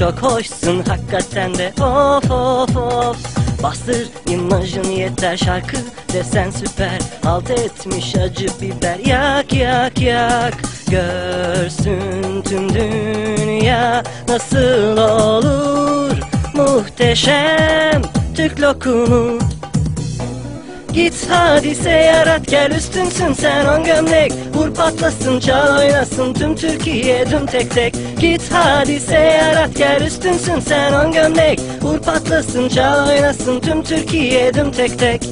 Çok hoşsun hakikaten de. Of of of. Bastır imajın yeter. Şarkı desen süper. Alt etmiş acı biber. Yak yak yak. Görsün tüm dünya nasıl olur. Muhteşem Türk lokumu Git hadise yarat gel üstünsün sen on gömlek. Vur patlasın çal oynasın tüm Türkiye düm tek tek. Git hadise yarat gel üstünsün sen on gömlek. Vur patlasın çal oynasın tüm Türkiye düm tek tek.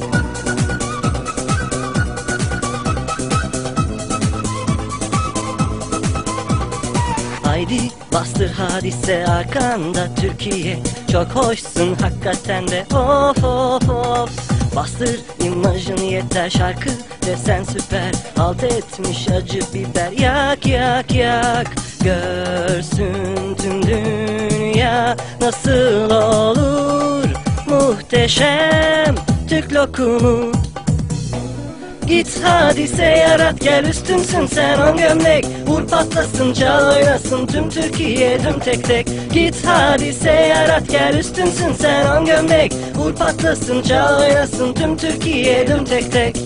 Haydi bastır hadise arkanda Türkiye. Çok hoşsun hakikaten de of of of Bastır imajın yeter şarkı desen süper. Alt etmiş acı biber yak yak yak. Görsün tüm dünya nasıl olur. Muhteşem Türk lokumu. Git hadise yarat gel üstünsün sen on gömlek Vur patlasın çal oynasın tüm Türkiye düm tek tek. Git hadise yarat gel üstünsün sen on gömlek. Vur patlasın çal oynasın tüm Türkiye düm tek tek